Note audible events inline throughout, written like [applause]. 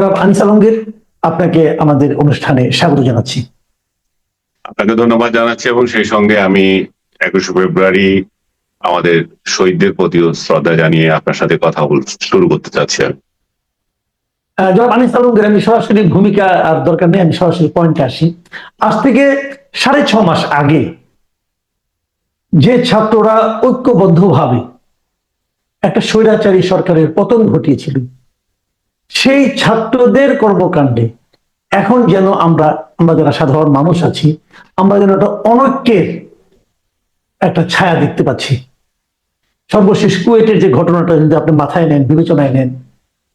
জনাব আনিস আলমগীর আপনাকে আমাদের অনুষ্ঠানে স্বাগত জানাচ্ছি আপনাকে ধন্যবাদ জানাচ্ছি এবং সেই সঙ্গে আমি একুশে ফেব্রুয়ারি আমাদের শহীদদের প্রতিও শ্রদ্ধা জানিয়ে আপনার সাথে কথা বল শুরু করতে চাচ্ছি আমি। জনাব আনিস আলমগীর আমি সরাসরি ভূমিকা আর দরকার নেই আমি সরাসরি পয়েন্টে আসি আজ থেকে সাড়ে ছ মাস আগে যে ছাত্ররা ঐক্যবদ্ধভাবে একটা স্বৈরাচারী সরকারের পতন ঘটিয়েছিল সেই ছাত্রদের কর্মকাণ্ডে এখন যেন আমরা আমরা যারা সাধারণ মানুষ আছি, আমরা যেন একটা অনৈক্যের একটা ছায়া দেখতে পাচ্ছি। সর্বশেষ কুয়েটের যে ঘটনাটা যদি আপনি মাথায় নেন, বিবেচনায় নেন,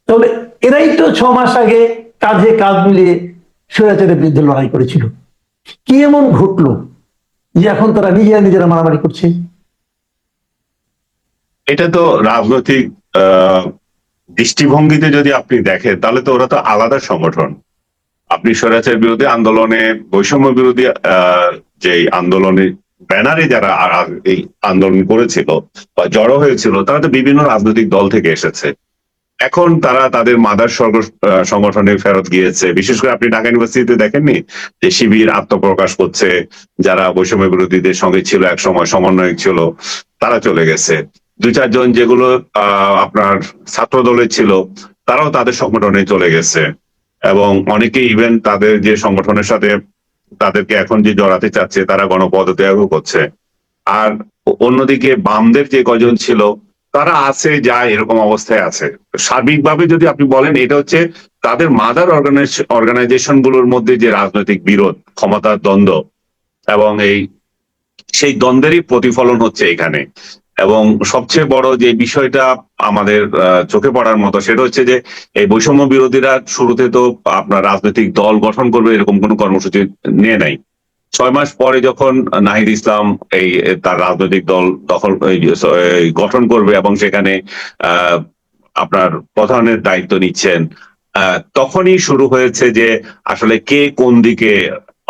তাহলে এরাই তো ছ মাস আগে কাঁধে কাঁধ মিলিয়ে স্বৈরাচারের বিরুদ্ধে লড়াই করেছিল। কি এমন ঘটলো যে এখন তারা নিজেরা নিজেরা মারামারি করছে? এটা তো রাজনৈতিক দৃষ্টিভঙ্গিতে যদি আপনি দেখেন, তাহলে তো ওরা তো আলাদা সংগঠন। আপনি স্বরাচার বিরোধী আন্দোলনে, বৈষম্য বিরোধী যে আন্দোলনে, ব্যানারে যারা এই আন্দোলন করেছিল বা জড়ো হয়েছিল, তারা তো বিভিন্ন রাজনৈতিক দল থেকে এসেছে। এখন তারা তাদের মাদার সংগঠনে ফেরত গিয়েছে। বিশেষ করে আপনি ঢাকা ইউনিভার্সিটিতে দেখেননি যে শিবির আত্মপ্রকাশ করছে, যারা বৈষম্য বিরোধীদের সঙ্গে ছিল, এক সময় সমন্বয়ক ছিল, তারা চলে গেছে। দুই চারজন যেগুলো আপনার ছাত্র দলের ছিল, তারাও তাদের সংগঠনে চলে গেছে। এবং অনেকে ইভেন তাদের যে সংগঠনের সাথে তাদেরকে এখন যে জড়াতে চাচ্ছে, তারা গণপদত্যাগও করছে। আর অন্যদিকে বামদের যে কজন ছিল, তারা আছে, যা এরকম অবস্থায় আছে। সার্বিকভাবে যদি আপনি বলেন, এটা হচ্ছে তাদের মাদার অর্গানাইজেশনগুলোর মধ্যে যে রাজনৈতিক বিরোধ, ক্ষমতার দ্বন্দ্ব, এবং এই, সেই দ্বন্দ্বেরই প্রতিফলন হচ্ছে এখানে। এবং সবচেয়ে বড় যে বিষয়টা আমাদের চোখে পড়ার মতো সেটা হচ্ছে যে এই বৈষম্য বিরোধীরা শুরুতে তো আপনার রাজনৈতিক দল গঠন করবে এরকম কোনো কর্মসূচি নিয়ে নাই। ছয় মাস পরে যখন নাহিদ ইসলাম এই, তার রাজনৈতিক দল দখল গঠন করবে এবং সেখানে আপনার প্রধানের দায়িত্ব নিচ্ছেন তখনই শুরু হয়েছে যে আসলে কে কোন দিকে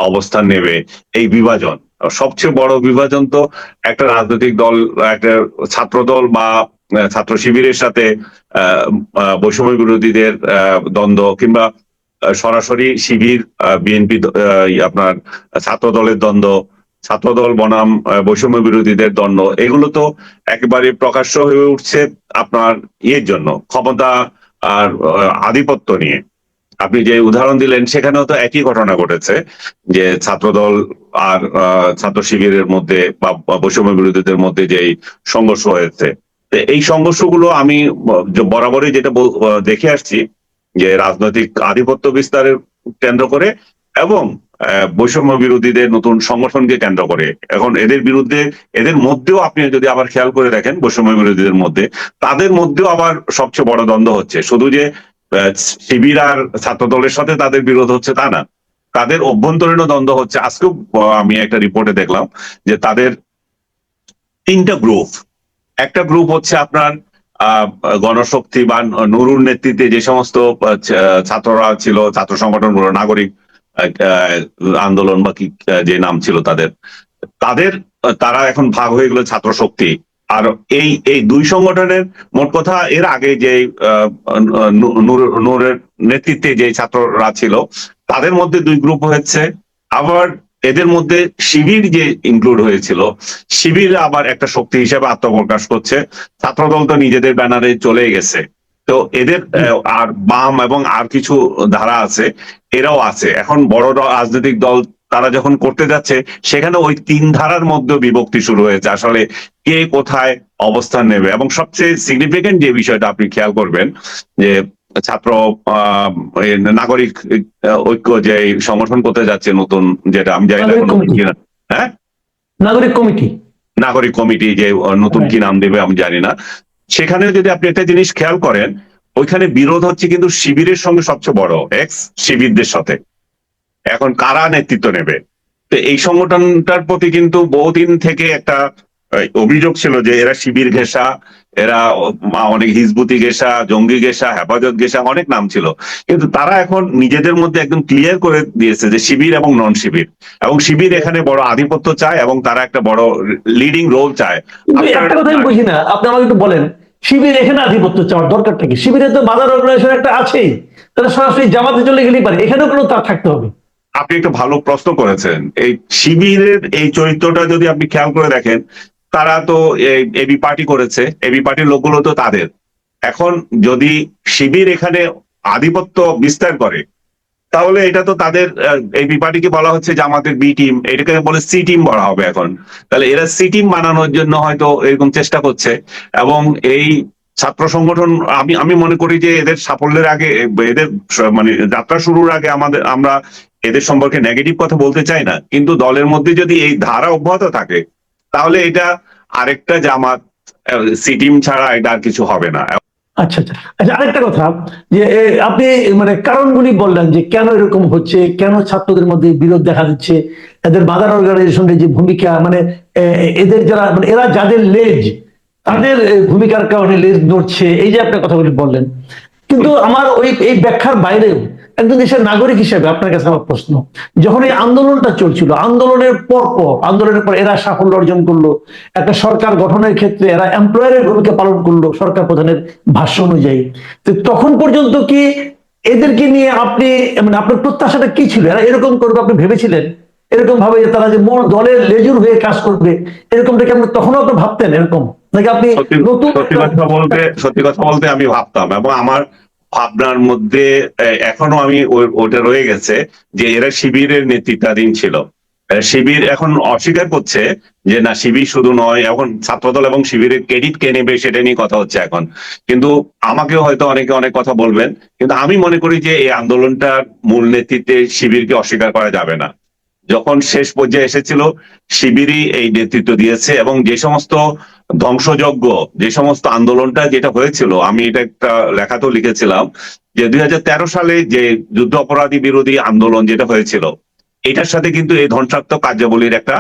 অবস্থান নেবে, এই বিভাজন। সবচেয়ে বড় বিভাজন তো একটা রাজনৈতিক দল, একটা ছাত্র দল বা ছাত্র শিবিরের সাথে বৈষম্য বিরোধীদের দ্বন্দ্ব কিংবা সরাসরি শিবির বিএনপি আপনার ছাত্র দলের দ্বন্দ্ব ছাত্র দল বনাম বৈষম্য বিরোধীদের দ্বন্দ্ব, এগুলো তো একেবারে প্রকাশ্য হয়ে উঠছে আপনার ইয়ের জন্য, ক্ষমতা আর আধিপত্য নিয়ে। আপনি যে উদাহরণ দিলেন, সেখানেও তো একই ঘটনা ঘটেছে যে ছাত্রদল আর ছাত্র শিবিরের মধ্যে বা বৈষম্য বিরোধীদের মধ্যে যে সংঘর্ষ হয়েছে। এই সংঘর্ষগুলো আমি বরাবরই যেটা দেখে আসছি যে রাজনৈতিক আধিপত্য বিস্তারের কেন্দ্র করে এবং বৈষম্য বিরোধীদের নতুন সংগঠনকে কেন্দ্র করে। এখন এদের বিরুদ্ধে, এদের মধ্যেও আপনি যদি আবার খেয়াল করে দেখেন বৈষম্য বিরোধীদের মধ্যে, তাদের মধ্যেও আবার সবচেয়ে বড় দ্বন্দ্ব হচ্ছে। শুধু যে শিবির আর ছাত্র দলের সাথে তাদের বিরোধ হচ্ছে তা না। তাদের অভ্যন্তরীণ দ্বন্দ্ব হচ্ছে, আজকেও আমি একটা রিপোর্টে দেখলাম যে তাদের তিনটা গ্রুপ একটা গ্রুপ হচ্ছে আপনার গণশক্তি বা নুরুর নেতৃত্বে যে সমস্ত ছাত্ররা ছিল, ছাত্র সংগঠনগুলো, নাগরিক আন্দোলন বা কি যে নাম ছিল তাদের তাদের, তারা এখন ভাগ হয়ে গেল ছাত্র শক্তি আর এই এই দুই সংগঠনের মোট কথা এর আগে যে নূরের নেতৃত্বে যে ছাত্ররা ছিল তাদের মধ্যে দুই গ্রুপ হয়েছে। আবার এদের মধ্যে শিবির যে ইনক্লুড হয়েছিল শিবির আবার একটা শক্তি হিসেবে আত্মপ্রকাশ করছে। ছাত্রদল তো নিজেদের ব্যানারে চলে গেছে। তো এদের আর বাম এবং আর কিছু ধারা আছে এরাও আছে। এখন বড় রাজনৈতিক দল তারা যখন করতে যাচ্ছে সেখানে ওই তিন ধারার মধ্যে বিভক্তি শুরু হয়েছে। আসলে কে কোথায় অবস্থান নেবে? এবং সবচেয়ে সিগনিফিকেন্ট যে বিষয়টা আপনি খেয়াল করবেন যে ছাত্র নাগরিক ঐক্য যে সংগঠন করতে যাচ্ছে নতুন যেটা আমি জানি না হ্যাঁ? নাগরিক কমিটি। নাগরিক কমিটি যে নতুন কি নাম দেবে আমি জানি না। সেখানে যদি আপনি একটা জিনিস খেয়াল করেন ওইখানে বিরোধ হচ্ছে কিন্তু শিবিরের সঙ্গে সবচেয়ে বড় এক্স শিবিরদের সাথে। এখন কারা নেতৃত্ব নেবে? তো এই সংগঠনটার প্রতি কিন্তু বহুদিন থেকে একটা অভিযোগ ছিল যে এরা শিবির ঘেঁষা এরা অনেক হিজবুতি ঘেঁষা জঙ্গি ঘেঁষা হেফাজত ঘেঁষা অনেক নাম ছিল। কিন্তু তারা এখন নিজেদের মধ্যে একদম ক্লিয়ার করে দিয়েছে যে শিবির এবং নন শিবির এবং শিবির এখানে বড় আধিপত্য চায় এবং তারা একটা বড় লিডিং রোল চায়। একটা কথা আমি বুঝি না আপনি আমাকে একটু বলেন শিবির এখানে আধিপত্য চাওয়ার দরকারটা কি? শিবিরে তো মাদার অর্গানাইজেশন একটা আছেই তারা সরাসরি জামাতে চলে গেলেই পারে এখানেও কোনো তার থাকতে হবে। আপনি একটা ভালো প্রশ্ন করেছেন। এই শিবিরের এই চরিত্রটা যদি আপনি খেয়াল করে দেখেন, তারা তো এবি পার্টি করেছে এবি পার্টির লোকগুলো তো তাদের। এখন যদি শিবির এখানে আধিপত্য বিস্তার করে, তাহলে এটা তো তাদের এবি পার্টিকে বলা হচ্ছে যে আমাদের বি টিম, এটাকে বলে সি টিম বলা হবে এখন। তাহলে এরা সি টিম বানানোর জন্য হয়তো এরকম চেষ্টা করছে। এবং এই ছাত্র সংগঠন, আমি আমি মনে করি যে এদের সাফল্যের আগে, এদের মানে যাত্রা শুরুর আগে আমাদের, আমরা এদের সম্পর্কে নেগেটিভ কথা বলতে চাই না, কিন্তু দলের মধ্যে যদি এই ধারা অব্যাহত থাকে, তাহলে এটা আরেকটা জামাত সিটিম ছাড়া এটা আর কিছু হবে না। আচ্ছা আচ্ছা। আচ্ছা আরেকটা কথা, যে আপনি মানে কারণগুলি বললেন যে কেন এরকম হচ্ছে, কেন ছাত্রদের মধ্যে বিরোধ দেখা দিচ্ছে, এদের বাজার অর্গানাইজেশনের যে ভূমিকা মানে এদের যারা মানে এরা যাদের লেজ, তাদের ভূমিকার কারণে লেজ নড়ছে, এই যে আপনি কথাগুলি বললেন। কিন্তু আমার ওই, এই ব্যাখ্যার বাইরেও একজন দেশের নাগরিক হিসেবে আপনার কাছে আমার প্রশ্ন। যখন এই আন্দোলনটা চলছিল আন্দোলনের পর পর আন্দোলনের পর এরা সাফল্য অর্জন করল একটা সরকার গঠনের ক্ষেত্রে এরা এমপ্লয়ারের ভূমিকা পালন করল সরকার প্রধানের ভাষ্য অনুযায়ী। তো তখন পর্যন্ত কি এদেরকে নিয়ে আপনি মানে আপনার প্রত্যাশাটা কি ছিল? এরা এরকম করবে আপনি ভেবেছিলেন? এরকম ভাবে যে তারা যে মূল দলের লেজুর হয়ে কাজ করবে এরকমটা কি আপনি তখনও আপনি ভাবতেন এরকম? নাকি আপনি সত্যি কথা বলতে সত্যি কথা বলতে আমি ভাবতাম এবং আমার ভাবনার মধ্যে এখনও আমি ওটা রয়ে গেছে যে এরা শিবিরের নেতৃত্বাধীন ছিল। শিবির এখন অস্বীকার করছে যে না, শিবির শুধু নয়, এখন ছাত্রদল এবং শিবিরের ক্রেডিট কে নেবে সেটা নিয়ে কথা হচ্ছে এখন। কিন্তু আমাকেও হয়তো অনেকে অনেক কথা বলবেন, কিন্তু আমি মনে করি যে এই আন্দোলনটার মূল নেতৃত্বে শিবিরকে অস্বীকার করা যাবে না। যখন শেষ পর্যায়ে এসেছিল শিবিরই এই নেতৃত্ব দিয়েছে এবং যে সমস্ত ধ্বংসযজ্ঞ যে সমস্ত আন্দোলনটা যেটা হয়েছিল আমি এটা একটা লেখাতেও লিখেছিলাম যে দুই হাজার তেরো সালে যে যুদ্ধ অপরাধী বিরোধী আন্দোলন যেটা হয়েছিল এটার সাথে কিন্তু এই ধ্বংসাত্মক কার্যাবলীর একটা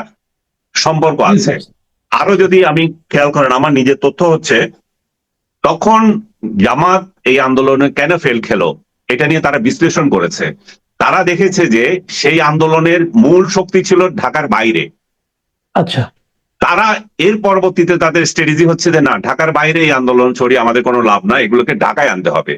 সম্পর্ক আছে। আরও যদি আমি খেয়াল করেন আমার নিজের তথ্য হচ্ছে তখন জামাত এই আন্দোলনে কেন ফেল খেলো এটা নিয়ে তারা বিশ্লেষণ করেছে। তারা দেখেছে যে সেই আন্দোলনের মূল শক্তি ছিল ঢাকার বাইরে। আচ্ছা। তারা এর পরবর্তীতে তাদের স্ট্র্যাটেজি হচ্ছে যে না ঢাকার বাইরে এই আন্দোলন ছড়িয়ে আমাদের কোনো লাভ না এগুলোকে ঢাকায় আনতে হবে।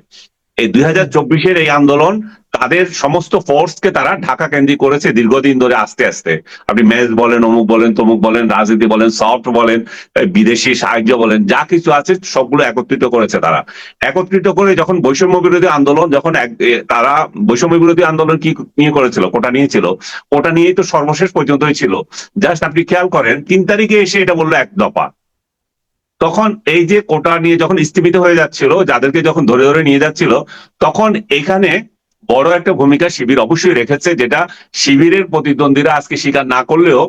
এই দুই হাজার চব্বিশের এই আন্দোলন তাদের সমস্ত ফোর্সকে তারা ঢাকা কেন্দ্রিক করেছে দীর্ঘদিন ধরে আস্তে আস্তে। আপনি মেজ বলেন, অমুক বলেন, তমুক বলেন, রাজনীতি বলেন সফট বলেন বিদেশি সাহায্য বলেন, যা কিছু আছে সবগুলো একত্রিত করেছে তারা। একত্রিত করে যখন বৈষম্য বিরোধী আন্দোলন, যখন তারা বৈষম্য বিরোধী আন্দোলন কি নিয়ে করেছিল? কোটা নিয়েছিল ওটা নিয়েই তো সর্বশেষ পর্যন্তই ছিল। জাস্ট আপনি খেয়াল করেন, তিন তারিখে এসে এটা বলল এক দফা। তখন এই যে কোটা নিয়ে যখন স্থিমিত হয়ে যাচ্ছিল, যাদেরকে যখন ধরে ধরে নিয়ে যাচ্ছিল, তখন এখানে বড় একটা ভূমিকা শিবির অবশ্যই রেখেছে যেটা শিবিরের প্রতিদ্বন্দ্বীরা আজকে স্বীকার না করলেও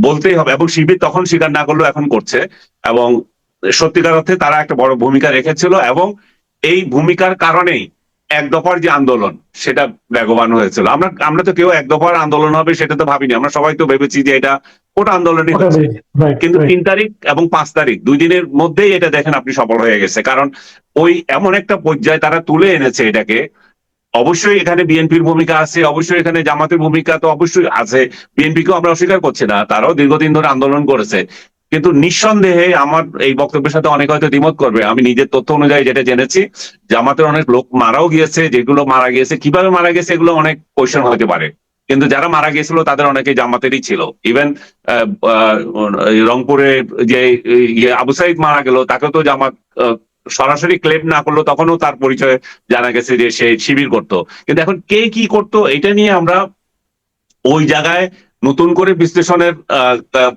বলতেই হবে এবং শিবির তখন স্বীকার না করলেও এখন করছে এবং সত্যিকার অর্থে তারা একটা বড় ভূমিকা রেখেছিল এবং এই ভূমিকার কারণেই এক দফার যে আন্দোলন সেটা বেগবান হয়েছিল। আমরা আমরা তো কেউ এক দফার আন্দোলন হবে সেটা তো ভাবিনি আমরা সবাই তো ভেবেছি যে এটা কোটা আন্দোলনই হচ্ছে। কিন্তু তিন তারিখ এবং পাঁচ তারিখ দুই দিনের মধ্যেই এটা দেখেন আপনি সফল হয়ে গেছে কারণ ওই এমন একটা পর্যায়ে তারা তুলে এনেছে এটাকে অবশ্যই এখানে বিএনপির ভূমিকা আছে, অবশ্যই এখানে জামাতের ভূমিকা তো অবশ্যই আছে। বিএনপিকেও আমরা অস্বীকার করছি না, তারাও দীর্ঘদিন ধরে আন্দোলন করেছে। কিন্তু নিঃসন্দেহে আমার এই বক্তব্যের সাথে অনেক হয়তো দ্বিমত করবে। আমি নিজের তথ্য অনুযায়ী যেটা জেনেছি, জামাতের অনেক লোক মারাও গিয়েছে, যেগুলো মারা গিয়েছে, কীভাবে মারা গেছে এগুলো অনেক কোয়েশ্চেন হতে পারে। কিন্তু যারা মারা গিয়েছিল তাদের অনেকে জামাতেরই ছিল। ইভেন রংপুরে যে ইয়ে আবু সাইদ মারা গেল তাকে তো জামাত সরাসরি ক্লেম না করল তখনও তার পরিচয় জানা গেছে যে সে শিবির করত। কিন্তু এখন কে কি করতো এটা নিয়ে আমরা ওই জায়গায় নতুন করে বিশ্লেষণের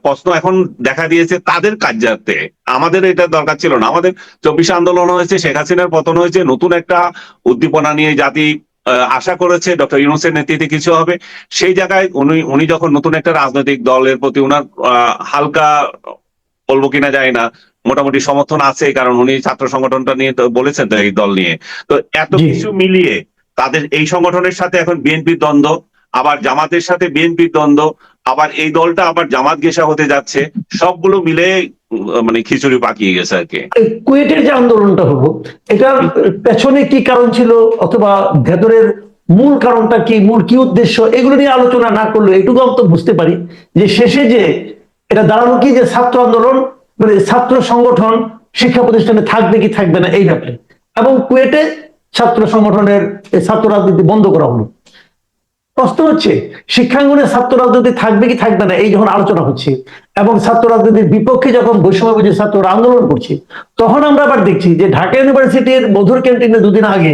প্রশ্ন এখন দেখা দিয়েছে তাদের কার্যার্থে। আমাদের এটা দরকার ছিল না। আমাদের চব্বিশে আন্দোলন হয়েছে, শেখ হাসিনার পতন হয়েছে, নতুন একটা উদ্দীপনা নিয়ে জাতি আশা করেছে, ডক্টর ইউনুসের নেতৃত্বে কিছু হবে। সেই জায়গায় উনি উনি যখন নতুন একটা রাজনৈতিক দলের প্রতি উনার হালকা বলব কিনা যায় না মোটামুটি সমর্থন আছে কারণ উনি ছাত্র সংগঠনটা নিয়ে তো বলেছেন তো এই দল নিয়ে। তো এত কিছু মিলিয়ে তাদের এই সংগঠনের সাথে এখন বিএনপির দ্বন্দ্ব আবার জামাতের সাথে বিএনপির দ্বন্দ্ব আবার এই দলটা আবার জামাত গেসা হতে যাচ্ছে সবগুলো মিলে মানে খিচুড়ি পাকিয়ে গেছে আর কি। কুয়েটের যে আন্দোলনটা হলো এটার পেছনে কি কারণ ছিল অথবা ভেতরের মূল কারণটা কি মূল কি উদ্দেশ্য এগুলো নিয়ে আলোচনা না করলে এটুকু আমি তো বুঝতে পারি যে শেষে যে এটা দাঁড়ানো কি যে ছাত্র আন্দোলন মানে ছাত্র সংগঠন শিক্ষা প্রতিষ্ঠানে থাকবে কি থাকবে না, এই ব্যাপারে। এবং কুয়েটে ছাত্র সংগঠনের ছাত্র রাজনীতি বন্ধ করা হলো। প্রশ্ন হচ্ছে, শিক্ষাঙ্গনে ছাত্র রাজনীতি থাকবে কি থাকবে না, এই যখন আলোচনা হচ্ছে, এবং ছাত্র রাজনীতির বিপক্ষে যখন বৈষম্য বুঝে ছাত্ররা আন্দোলন করছে, তখন আমরা আবার দেখছি যে ঢাকা ইউনিভার্সিটির মধুর ক্যান্টিনে দুদিন আগে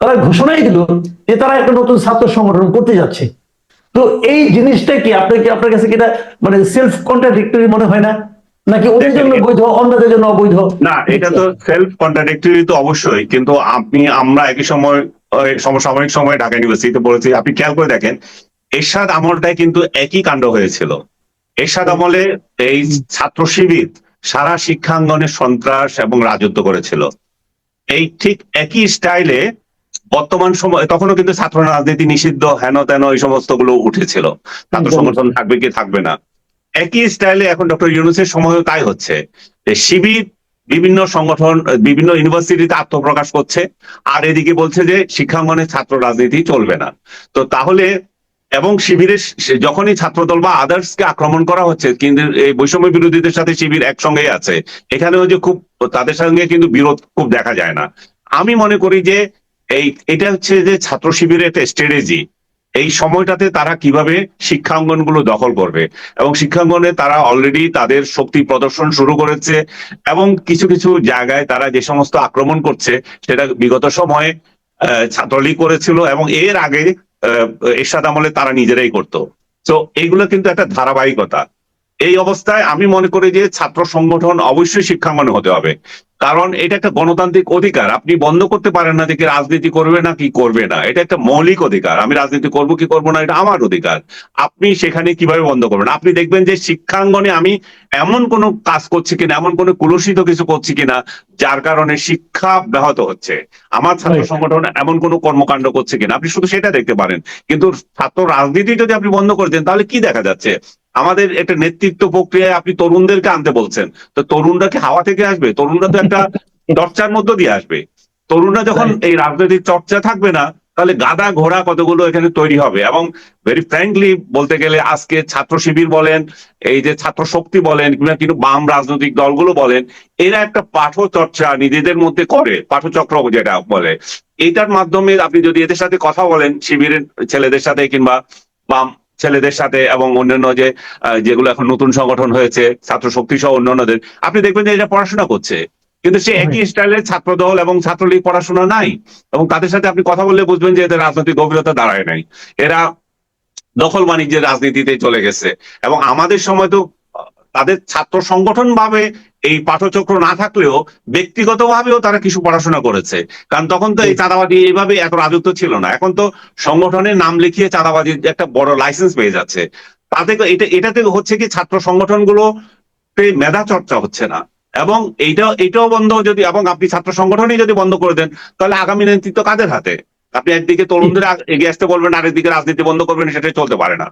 তারা ঘোষণাই দিল যে তারা একটা নতুন ছাত্র সংগঠন করতে যাচ্ছে। তো এই জিনিসটা কি আপনার কি আপনার কাছে কি এটা মানে সেলফ কন্ট্রাডিক্টরি মনে হয় না? নাকি ওদের জন্য বৈধ অন্যদের জন্য অবৈধ? না এটা তো সেলফ কন্ট্রাডিক্টরি তো অবশ্যই কিন্তু আপনি আমরা একই সময় সমসাময়িক সময়ে ঢাকা ইউনিভার্সিটিতে পড়েছি। আপনি খেয়াল করে দেখেন এরশাদ আমলটায় কিন্তু একই কাণ্ড হয়েছিল। এরশাদ আমলে এই ছাত্র শিবির সারা শিক্ষাঙ্গনে সন্ত্রাস এবং রাজত্ব করেছিল। এই ঠিক একই স্টাইলে বর্তমান সময় তখনও কিন্তু ছাত্র রাজনীতি নিষিদ্ধ হেন তেন এই সমস্তগুলো উঠেছিল। ছাত্র। সংগঠন থাকবে কি থাকবে না। একই স্টাইলে এখন ডক্টর ইউনুসের সময়ও তাই হচ্ছে। যে শিবির, বিভিন্ন সংগঠন, বিভিন্ন ইউনিভার্সিটিতে আত্মপ্রকাশ করছে, আর এদিকে বলছে যে শিক্ষাঙ্গনে ছাত্র রাজনীতি চলবে না। তো তাহলে, এবং শিবিরের যখনই ছাত্রদল বা আদার্স কে আক্রমণ করা হচ্ছে, কিন্তু এই বৈষম্য বিরোধীদের সাথে শিবির একসঙ্গেই আছে, এখানেও যে খুব, তাদের সঙ্গে কিন্তু বিরোধ খুব দেখা যায় না। আমি মনে করি যে এই, এটা হচ্ছে যে ছাত্র শিবিরের একটা স্ট্র্যাটেজি এই সময়টাতে তারা কীভাবে শিক্ষাঙ্গনগুলো দখল করবে? এবং শিক্ষাঙ্গনে তারা অলরেডি তাদের শক্তি প্রদর্শন শুরু করেছে এবং কিছু কিছু জায়গায় তারা যে সমস্ত আক্রমণ করছে, সেটা বিগত সময়ে ছাত্রলীগ করেছিল এবং এর আগে এরশাদ আমলে তারা নিজেরাই করত। তো এইগুলো কিন্তু একটা ধারাবাহিকতা। এই অবস্থায় আমি মনে করি যে ছাত্র সংগঠন অবশ্যই শিক্ষা শিক্ষাঙ্গনে হতে হবে। কারণ এটা একটা গণতান্ত্রিক অধিকার। আপনি বন্ধ করতে পারেন না দেখে রাজনীতি করবে না কি করবে না। এটা একটা মৌলিক অধিকার। আমি রাজনীতি করব কি করব না এটা আমার অধিকার। আপনি সেখানে কীভাবে বন্ধ করবেন? আপনি দেখবেন যে শিক্ষাঙ্গনে আমি এমন কোনো কাজ করছি কিনা এমন কোনো কুলসিত কিছু করছি কিনা যার কারণে শিক্ষা ব্যাহত হচ্ছে। আমার ছাত্র সংগঠন এমন কোনো কর্মকাণ্ড করছে কিনা আপনি শুধু সেটা দেখতে পারেন। কিন্তু ছাত্র রাজনীতি যদি আপনি বন্ধ করে দেন তাহলে কি দেখা যাচ্ছে? আমাদের একটা নেতৃত্ব প্রক্রিয়ায় আপনি তরুণদেরকে আনতে বলছেন। তো তরুণরা কি হাওয়া থেকে আসবে? তরুণরা তো একটা [laughs] চর্চার মধ্য দিয়ে আসবে। তরুণরা যখন এই রাজনৈতিক চর্চা থাকবে না তাহলে গাদা ঘোড়া কতগুলো এখানে তৈরি হবে? এবং ভেরি ফ্র্যাঙ্কলি বলতে গেলে আজকে ছাত্র শিবির বলেন এই যে ছাত্র শক্তি বলেন কিংবা কিন্তু বাম রাজনৈতিক দলগুলো বলেন এরা একটা পাঠ চর্চা নিজেদের মধ্যে করে পাঠচক্র যেটা বলে। এটার মাধ্যমে আপনি যদি এদের সাথে কথা বলেন শিবিরের ছেলেদের সাথে কিংবা বাম ছেলেদের সাথে এবং অন্যান্য যে যেগুলো এখন নতুন সংগঠন হয়েছে ছাত্র শক্তি সহ অন্যান্যদের আপনি দেখবেন যে এটা পড়াশোনা করছে। কিন্তু সে একই স্টাইলের ছাত্র দল এবং ছাত্রলীগ পড়াশোনা নাই। এবং তাদের সাথে আপনি কথা বললে বুঝবেন যে এদের রাজনৈতিক গভীরতা দাঁড়ায় নাই। এরা দখল বাণিজ্যের রাজনীতিতে চলে গেছে। এবং আমাদের সময় তো তাদের ছাত্র সংগঠন ভাবে এই পাঠচক্র না থাকলেও ব্যক্তিগত ভাবেও তারা কিছু পড়াশোনা করেছে। কারণ তখন তো এই চাঁদাবাজি এইভাবে এত রাজত্ব ছিল না। এখন তো সংগঠনের নাম লিখিয়ে চাঁদাবাজির একটা বড় লাইসেন্স পেয়ে যাচ্ছে। তাতে এটা এটাতে হচ্ছে কি ছাত্র সংগঠনগুলো মেধা চর্চা হচ্ছে না। এবং এইটা এটাও বন্ধ যদি এবং আপনি ছাত্র সংগঠনই যদি বন্ধ করে দেন তাহলে আগামী নেতৃত্ব কাদের হাতে? আপনি একদিকে তরুণদের এগিয়ে আসতে বলবেন আরেকদিকে রাজনীতি বন্ধ করবেন সেটা চলতে পারে না।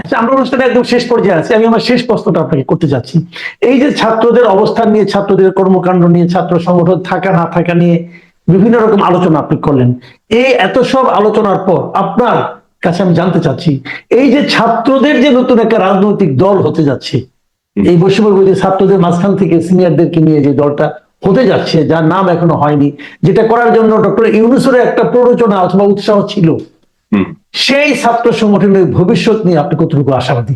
আচ্ছা আমরা অনুষ্ঠানে একদম শেষ পর্যায়ে আছি। আমি আমার শেষ প্রশ্নটা আপনাকে করতে যাচ্ছি। এই যে ছাত্রদের অবস্থান নিয়ে ছাত্রদের কর্মকাণ্ড নিয়ে ছাত্র সংগঠন থাকা না থাকা নিয়ে বিভিন্ন রকম আলোচনা আপনি করলেন। এই এত সব আলোচনার পর আপনার কাছে আমি জানতে চাচ্ছি এই যে ছাত্রদের যে নতুন একটা রাজনৈতিক দল হতে যাচ্ছে এই বৈষম্যবিরোধী ছাত্রদের মাঝখান থেকে সিনিয়রদেরকে নিয়ে যে দলটা হতে যাচ্ছে যার নাম এখনও হয়নি। যেটা করার জন্য ডক্টর ইউনুসের একটা প্ররোচনা অথবা উৎসাহ ছিল। হুম। সেই ছাত্র সংগঠনের ভবিষ্যৎ নিয়ে আপনি কতটুকু আশাবাদী?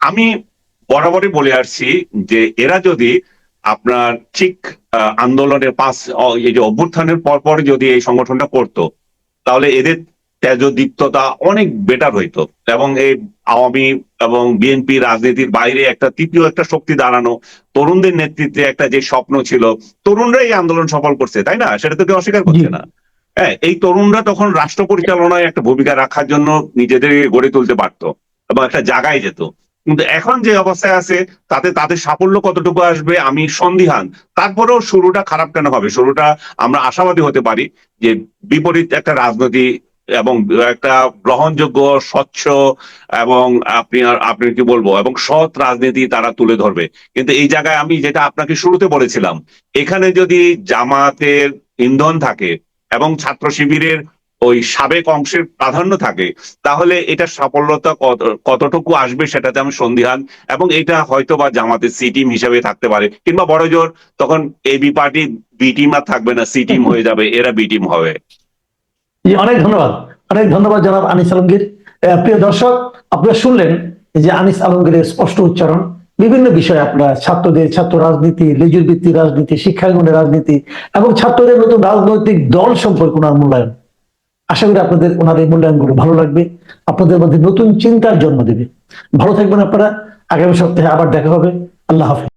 আমি বরাবরই বলে আসছি যে এরা যদি আপনার ঠিক আন্দোলনের অ- এই যে অভ্যুত্থানের পর পর যদি এই সংগঠনটা করতো তাহলে এদের তেজদীপ্ততা অনেক বেটার হইতো। এবং এই আওয়ামী এবং বিএনপি রাজনীতির বাইরে একটা তৃতীয় একটা শক্তি দাঁড়ানো তরুণদের নেতৃত্বে একটা যে স্বপ্ন ছিল তরুণরা এই আন্দোলন সফল করছে তাই না? সেটা তো কেউ অস্বীকার করছে না। হ্যাঁ এই তরুণরা তখন রাষ্ট্র পরিচালনায় একটা ভূমিকা রাখার জন্য নিজেদের গড়ে তুলতে পারতো এবং একটা জায়গায় যেত। কিন্তু এখন যে অবস্থায় আছে তাতে তাদের সাফল্য কতটুকু আসবে আমি সন্দিহান। তারপরেও শুরুটা খারাপ কেন হবে? শুরুটা আমরা আশাবাদী হতে পারি যে বিপরীত একটা রাজনীতি এবং একটা গ্রহণযোগ্য, স্বচ্ছ এবং আপনি আপনি কি বলব, এবং সৎ রাজনীতি তারা তুলে ধরবে। কিন্তু এই জায়গায় আমি যেটা আপনাকে শুরুতে বলেছিলাম, এখানে যদি জামাতের ইন্ধন থাকে এবং ছাত্র শিবিরের ওই সাবেক অংশের প্রাধান্য থাকে, তাহলে এটা সাফল্যতা কত- কতটুকু আসবে সেটাতে আমি সন্দিহান, এবং এটা হয়তো বা জামাতে সি টিম হিসেবে থাকতে পারে। কিংবা বড় জোর তখন এবি পার্টি বি টিম আর থাকবে না, সি টিম হয়ে যাবে, এরা বি টিম হবে। অনেক ধন্যবাদ। অনেক ধন্যবাদ জনাব আনিস আলমগীর। প্রিয় দর্শক, আপনারা শুনলেন যে আনিস আলমগীরের স্পষ্ট উচ্চারণ। বিভিন্ন বিষয়ে আপনারা ছাত্রদের, ছাত্র রাজনীতি লেজুর ভিত্তি রাজনীতি, শিক্ষাঙ্গনের রাজনীতি এবং ছাত্রদের নতুন রাজনৈতিক দল সম্পর্কে ওনার মূল্যায়ন। আশা করি আপনাদের ওনার এই মূল্যায়নগুলো ভালো লাগবে। আপনাদের মধ্যে নতুন চিন্তার জন্ম দেবে। ভালো থাকবেন আপনারা। আগামী সপ্তাহে আবার দেখা হবে। আল্লাহ হাফিজ।